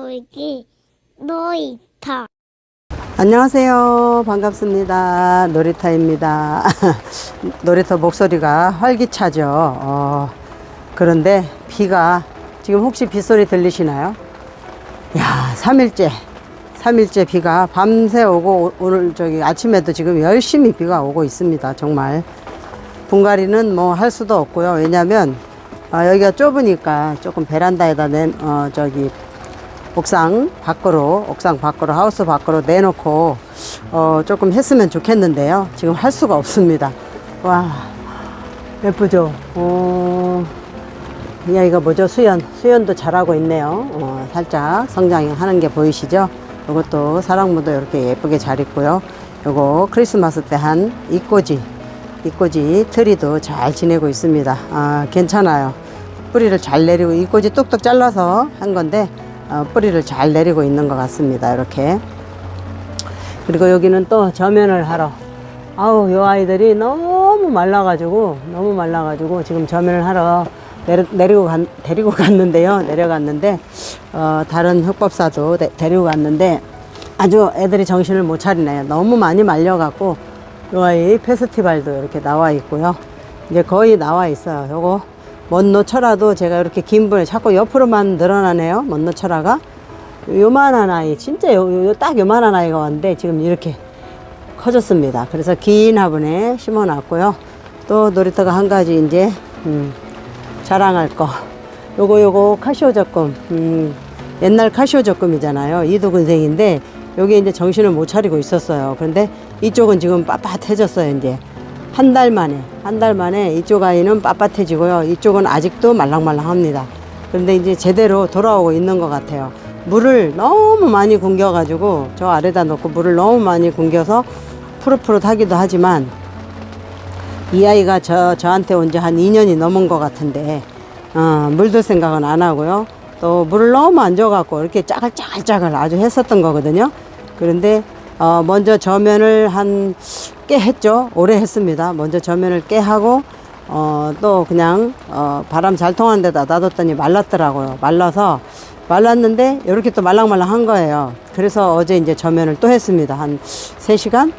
놀기 놀이터 안녕하세요. 반갑습니다. 놀이터입니다. 놀이터 목소리가 활기차죠. 어, 그런데 비가 지금 혹시 빗소리 들리시나요? 야, 3일째. 3일째 비가 밤새 오고 오- 오늘 저기 아침에도 지금 열심히 비가 오고 있습니다. 정말. 분갈이는 뭐 할 수도 없고요. 왜냐면 아, 여기가 좁으니까 조금 베란다에다 낸, 어, 저기 옥상 밖으로 옥상 밖으로 하우스 밖으로 내놓고 어 조금 했으면 좋겠는데요. 지금 할 수가 없습니다. 와 예쁘죠? 어, 이 아이가 뭐죠? 수연. 수연도 잘하고 있네요. 어, 살짝 성장하는 게 보이시죠? 이것도 사랑무도 이렇게 예쁘게 잘 있고요. 요거 크리스마스 때 한 이꼬지 이꼬지 트리도 잘 지내고 있습니다. 아 괜찮아요. 뿌리를 잘 내리고 이꼬지 뚝뚝 잘라서 한 건데 어, 뿌리를 잘 내리고 있는 것 같습니다. 이렇게. 그리고 여기는 또 저면을 하러. 아우, 요 아이들이 너무 말라가지고, 너무 말라가지고, 지금 저면을 하러 내려, 내리 고 간, 데리고 갔는데요. 내려갔는데, 어, 다른 흑법사도 데, 데리고 갔는데, 아주 애들이 정신을 못 차리네요. 너무 많이 말려갖고, 요 아이 페스티벌도 이렇게 나와 있고요. 이제 거의 나와 있어요. 요거 먼노철화도 제가 이렇게 긴 분에 자꾸 옆으로만 늘어나네요. 먼노철화가 요만한 아이 진짜 요, 요, 딱 요만한 아이가 왔는데 지금 이렇게 커졌습니다. 그래서 긴 화분에 심어 놨고요. 또 놀이터가 한 가지 이제 음, 자랑할 거 요거 요거 카시오 적금 음, 옛날 카시오 적금이잖아요. 이두근생인데 여기 이제 정신을 못 차리고 있었어요. 그런데 이쪽은 지금 빳빳해졌어요. 이제 한 달 만에 한 달 만에 이쪽 아이는 빳빳해지고요. 이쪽은 아직도 말랑말랑합니다. 그런데 이제 제대로 돌아오고 있는 것 같아요. 물을 너무 많이 굶겨가지고 저 아래다 놓고 물을 너무 많이 굶겨서 푸릇푸릇하기도 하지만 이 아이가 저, 저한테 온 지 한 2년이 넘은 것 같은데, 어, 물들 생각은 안 하고요. 또 물을 너무 안 줘갖고 이렇게 짜글짜글짜글 아주 했었던 거거든요. 그런데, 어, 먼저 저면을 한, 꽤 했죠. 오래 했습니다. 먼저 저면을 꽤 하고, 어, 또 그냥, 어, 바람 잘 통하는 데다 놔뒀더니 말랐더라고요. 말라서, 말랐는데, 이렇게 또 말랑말랑 한 거예요. 그래서 어제 이제 저면을 또 했습니다. 한 3시간?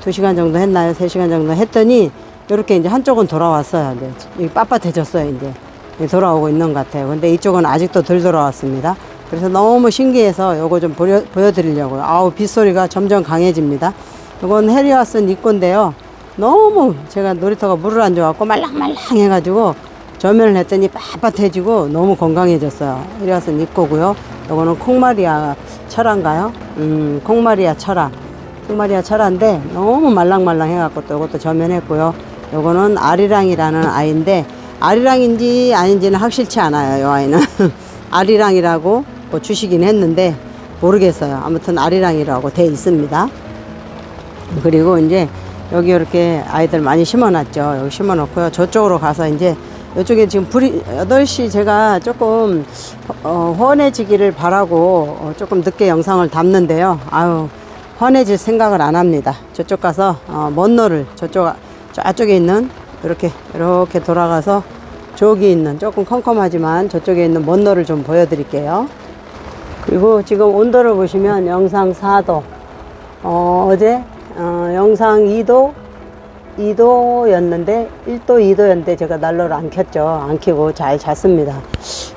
두 시간 정도 했나요? 세 시간 정도 했더니 이렇게 이제 한쪽은 돌아왔어요. 이제 이 빳빳해졌어요. 이제 예, 돌아오고 있는 것 같아요. 근데 이쪽은 아직도 덜 돌아왔습니다. 그래서 너무 신기해서 요거 좀 보여, 보여드리려고요. 아우 빗소리가 점점 강해집니다. 이건 해리와슨 니꼬인데요. 너무 제가 놀이터가 물을 안 줘갖고 말랑말랑 해가지고 저면을 했더니 빳빳해지고 너무 건강해졌어요. 해리와슨 니꼬고요. 요거는 콩마리아 철화인가요? 음, 콩마리아 철화. 콩마리아 철화인데 너무 말랑말랑 해갖고 또 이것도 저면했고요. 요거는 아리랑이라는 아이인데 아리랑인지 아닌지는 확실치 않아요. 이 아이는 아리랑이라고 뭐 주시긴 했는데 모르겠어요. 아무튼 아리랑이라고 돼 있습니다. 그리고 이제 여기 이렇게 아이들 많이 심어놨죠. 여기 심어놓고요. 저쪽으로 가서 이제 이쪽에 지금 불이 8시 제가 조금 어, 헌해지기를 바라고 어, 조금 늦게 영상을 담는데요. 아유, 헌해질 생각을 안 합니다. 저쪽 가서 어, 먼 노를 저쪽 저쪽에 있는 이렇게 이렇게 돌아가서 저기 있는 조금 컴컴하지만 저쪽에 있는 먼 노를 좀 보여드릴게요. 그리고 지금 온도를 보시면 영상 4도 어, 어제 어, 영상 2도 2도였는데 1도 2도였는데 제가 난로를 안 켰죠. 안 켜고 잘 잤습니다.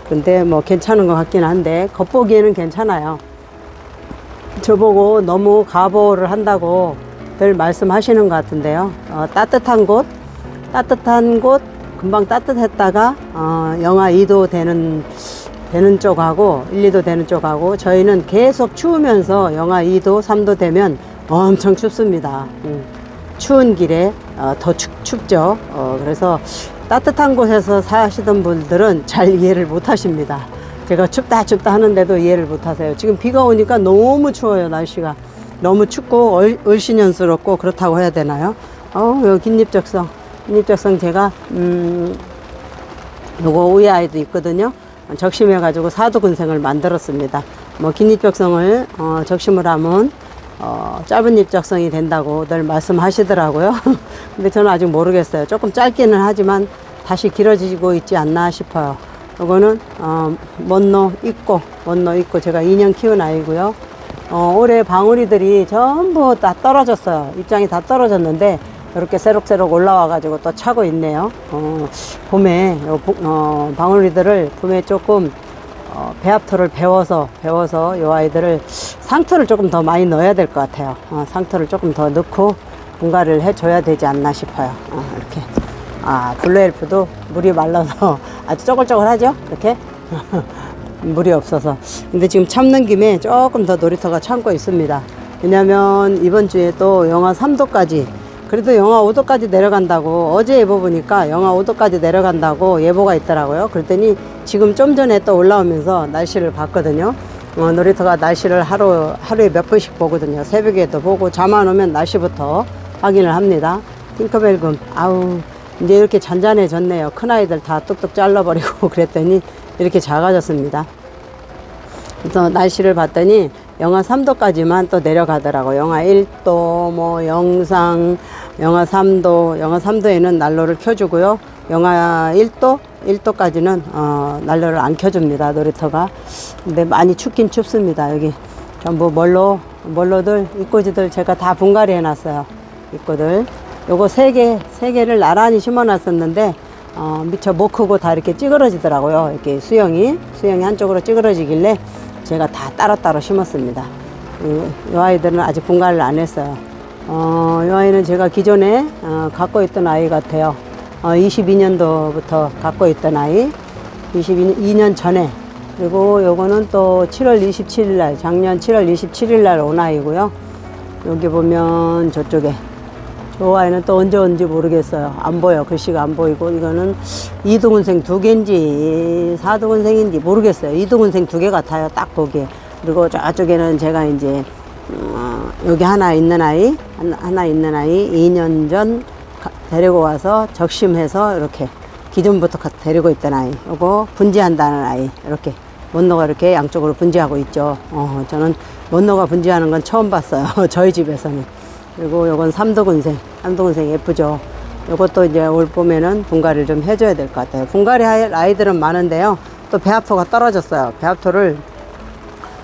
근데 뭐 괜찮은 것 같긴 한데 겉보기에는 괜찮아요. 저보고 너무 가보를 한다고 늘 말씀하시는 것 같은데요. 어, 따뜻한 곳 따뜻한 곳 금방 따뜻했다가 어, 영하 2도 되는 되는 쪽하고 1, 2도 되는 쪽하고 저희는 계속 추우면서 영하 2도, 3도 되면 엄청 춥습니다. 음, 추운 길에 어, 더 춥, 춥죠. 어, 그래서 따뜻한 곳에서 사시던 분들은 잘 이해를 못 하십니다. 제가 춥다 춥다 하는데도 이해를 못 하세요. 지금 비가 오니까 너무 추워요, 날씨가. 너무 춥고 얼, 얼씬연스럽고 그렇다고 해야 되나요? 어, 요 긴잎적성. 긴잎적성 제가, 음, 요거 우에 아이도 있거든요. 적심해가지고 사두근생을 만들었습니다. 뭐 긴잎적성을 어, 적심을 하면 어, 짧은 잎적성이 된다고 늘 말씀하시더라고요. 근데 저는 아직 모르겠어요. 조금 짧기는 하지만 다시 길어지고 있지 않나 싶어요. 요거는 어, 먼노 있고 먼노 있고 제가 2년 키운 아이고요. 어, 올해 방울이들이 전부 다 떨어졌어요. 입장이 다 떨어졌는데 이렇게 새록새록 올라와가지고 또 차고 있네요. 어, 봄에 요 보- 어, 방울이들을 봄에 조금 어, 배합토를 배워서 배워서 요 아이들을 상토를 조금 더 많이 넣어야 될 것 같아요. 어, 상토를 조금 더 넣고 분갈이를 해줘야 되지 않나 싶어요. 어, 이렇게 아 블루엘프도 물이 말라서 아주 쪼글쪼글하죠. 이렇게 물이 없어서 근데 지금 참는 김에 조금 더 놀이터가 참고 있습니다. 왜냐면 이번 주에 또 영하 3도까지 그래도 영하 5도까지 내려간다고 어제 예보 보니까 영하 5도까지 내려간다고 예보가 있더라고요. 그랬더니 지금 좀 전에 또 올라오면서 날씨를 봤거든요. 어, 놀이터가 날씨를 하루 하루에 몇 번씩 보거든요. 새벽에도 보고 잠 안 오면 날씨부터 확인을 합니다. 핑크벨금 아우 이제 이렇게 잔잔해졌네요. 큰 아이들 다 뚝뚝 잘라버리고 그랬더니 이렇게 작아졌습니다. 그래서 날씨를 봤더니 영하 3도까지만 또 내려가더라고. 영하 1도, 뭐 영상, 영하 3도, 영하 3도에는 난로를 켜주고요. 영하 1도, 1도까지는 어, 난로를 안 켜줍니다. 놀이터가. 근데 많이 춥긴 춥습니다. 여기 전부 멀로, 멀로들, 입꼬지들 제가 다 분갈이 해놨어요. 입꼬들. 요거 세 개, 세 개를 나란히 심어놨었는데 어, 미처 못 크고 다 이렇게 찌그러지더라고요. 이렇게 수영이, 수영이 한쪽으로 찌그러지길래 제가 다 따로따로 심었습니다. 이, 이 아이들은 아직 분갈이를 안 했어요. 어, 이 아이는 제가 기존에 어, 갖고 있던 아이 같아요. 어, 22년도부터 갖고 있던 아이, 22년 전에. 그리고 요거는 또 7월 27일 날, 작년 7월 27일 날 온 아이고요. 여기 보면 저쪽에 저 아이는 또 언제 온지 모르겠어요. 안 보여. 글씨가 안 보이고 이거는 이두근생 두 개인지 사두근생인지 모르겠어요. 이두근생 두 개 같아요. 딱 보기에. 그리고 저쪽에는 제가 이제 어, 여기 하나 있는 아이 하나, 있는 아이 2년 전 가- 데리고 와서 적심해서 이렇게 기존부터 가- 데리고 있던 아이. 요거 분지한다는 아이. 이렇게 먼노가 이렇게 양쪽으로 분지하고 있죠. 어, 저는 먼노가 분지하는 건 처음 봤어요. 저희 집에서는. 그리고 요건 삼도근생, 삼도근생 예쁘죠. 요것도 이제 올 봄에는 분갈이를 좀 해줘야 될 것 같아요. 분갈이 할 아이들은 많은데요. 또 배합토가 떨어졌어요. 배합토를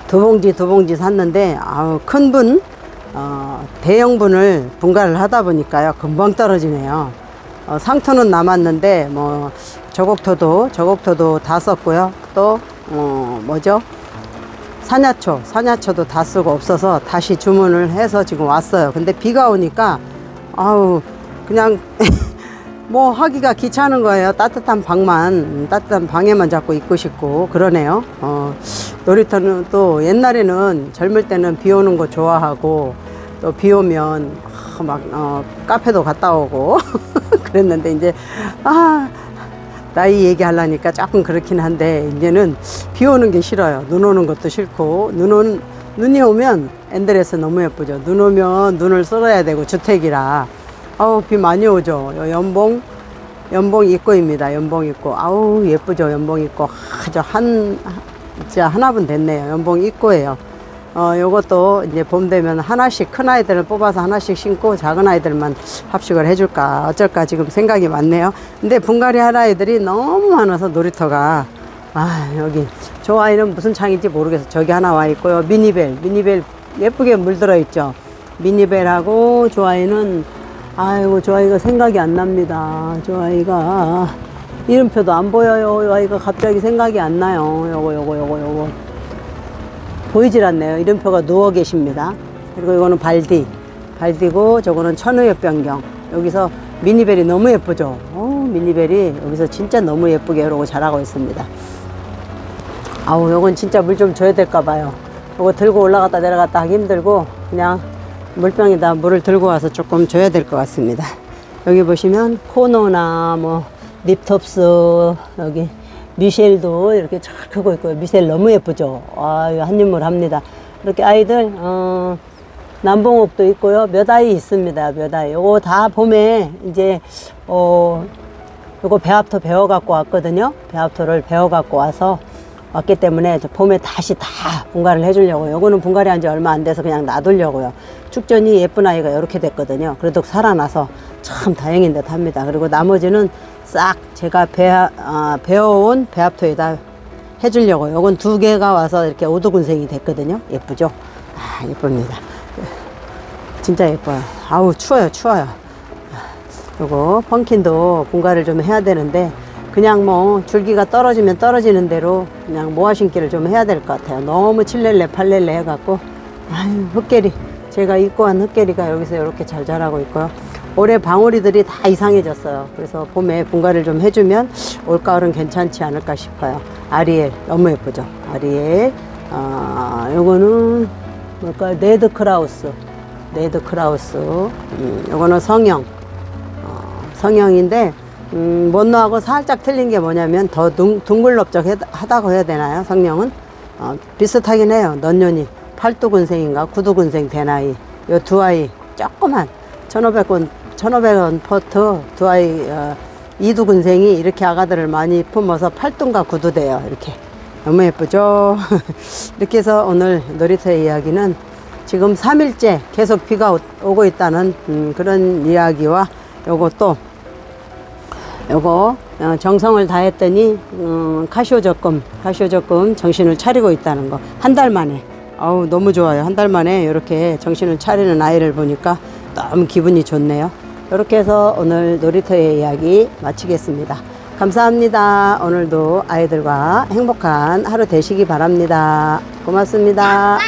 두 봉지 두 봉지 샀는데 아우 큰 분, 어, 대형분을 분갈이를 하다 보니까요 금방 떨어지네요. 어, 상토는 남았는데 뭐 저곡토도 저곡토도 다 썼고요. 또 어, 뭐죠? 사냐초, 사냐초도 다 쓰고 없어서 다시 주문을 해서 지금 왔어요. 근데 비가 오니까 아우 그냥 뭐 하기가 귀찮은 거예요. 따뜻한 방만 음, 따뜻한 방에만 자꾸 있고 싶고 그러네요. 어, 놀이터는 또 옛날에는 젊을 때는 비 오는 거 좋아하고 또 비 오면 아, 막 어, 카페도 갔다 오고 그랬는데 이제 아 나이 얘기하려니까 조금 그렇긴 한데 이제는 비 오는 게 싫어요. 눈 오는 것도 싫고 눈 온, 눈이 오면 엔드레스 너무 예쁘죠. 눈 오면 눈을 썰어야 되고 주택이라 아우 비 많이 오죠. 요 연봉 연봉 입고입니다. 연봉 입고 아우 예쁘죠. 연봉 입고 아주 한 진짜 하나분 됐네요. 연봉 입고예요. 어, 요것도 이제 봄 되면 하나씩 큰 아이들을 뽑아서 하나씩 심고 작은 아이들만 합식을 해줄까 어쩔까 지금 생각이 많네요. 근데 분갈이 할 아이들이 너무 많아서 놀이터가 아 여기 저 아이는 무슨 창인지 모르겠어. 저기 하나 와 있고요. 미니벨 미니벨 예쁘게 물들어 있죠. 미니벨하고 저 아이는 아이고 저 아이가 생각이 안 납니다. 저 아이가 이름표도 안 보여요. 이 아이가 갑자기 생각이 안 나요. 요거 요거 요거 요거. 보이질 않네요. 이름표가 누워 계십니다. 그리고 이거는 발디. 발디고 저거는 천우엽 변경. 여기서 미니벨이 너무 예쁘죠? 어, 미니벨이 여기서 진짜 너무 예쁘게 이러고 자라고 있습니다. 아우, 요건 진짜 물 좀 줘야 될까 봐요. 요거 들고 올라갔다 내려갔다 하기 힘들고 그냥 물병에다 물을 들고 와서 조금 줘야 될 것 같습니다. 여기 보시면 코노나 뭐 립톱스 여기 미셸도 이렇게 잘 크고 있고요. 미셸 너무 예쁘죠. 아, 이거 한입물 합니다. 이렇게 아이들 어, 남봉옥도 있고요. 몇 아이 있습니다. 몇 아이. 요거 다 봄에 이제 어 요거 배합토 배워 갖고 왔거든요. 배합토를 배워 갖고 와서 왔기 때문에 저 봄에 다시 다 분갈이를 해주려고요. 요거는 분갈이 한 지 얼마 안 돼서 그냥 놔두려고요. 축전이 예쁜 아이가 이렇게 됐거든요. 그래도 살아나서 참 다행인 듯 합니다. 그리고 나머지는 싹 제가 배, 아, 배워온 배합토에다 해주려고. 요건 두 개가 와서 이렇게 오두군생이 됐거든요. 예쁘죠? 아 예쁩니다. 진짜 예뻐요. 아우 추워요 추워요. 요거 펑킨도 분갈이를 좀 해야 되는데 그냥 뭐 줄기가 떨어지면 떨어지는 대로 그냥 모아 심기를 좀 해야 될 것 같아요. 너무 칠렐레 팔렐레 해갖고. 아유 흑계리. 제가 입고 한 흑계리가 여기서 이렇게 잘 자라고 있고요 올해 방울이들이 다 이상해졌어요. 그래서 봄에 분갈이를 좀 해주면 올가을은 괜찮지 않을까 싶어요. 아리엘 너무 예쁘죠? 아리엘. 아 요거는 뭘까요? 네드 크라우스. 네드 크라우스. 음, 요거는 성형. 어, 성형인데 음, 먼노하고 살짝 틀린 게 뭐냐면 더 둥, 둥글럽적하다고 해야 되나요? 성형은? 어, 비슷하긴 해요. 넌년이 팔두군생인가 구두군생 대나이. 요 두 아이. 조그만. 1,500원 1,500원 퍼트 두 아이 어, 이두군생이 이렇게 아가들을 많이 품어서 팔두인가 구두 돼요. 이렇게 너무 예쁘죠? 이렇게 해서 오늘 놀이터의 이야기는 지금 3일째 계속 비가 오- 오고 있다는 음, 그런 이야기와 요것도 요거 어, 정성을 다했더니 음, 카시오 적금 카시오 적금 정신을 차리고 있다는 거 한 달 만에 아우 너무 좋아요 한 달 만에 이렇게 정신을 차리는 아이를 보니까 너무 기분이 좋네요 이렇게 해서 오늘 놀이터의 이야기 마치겠습니다. 감사합니다. 오늘도 아이들과 행복한 하루 되시기 바랍니다. 고맙습니다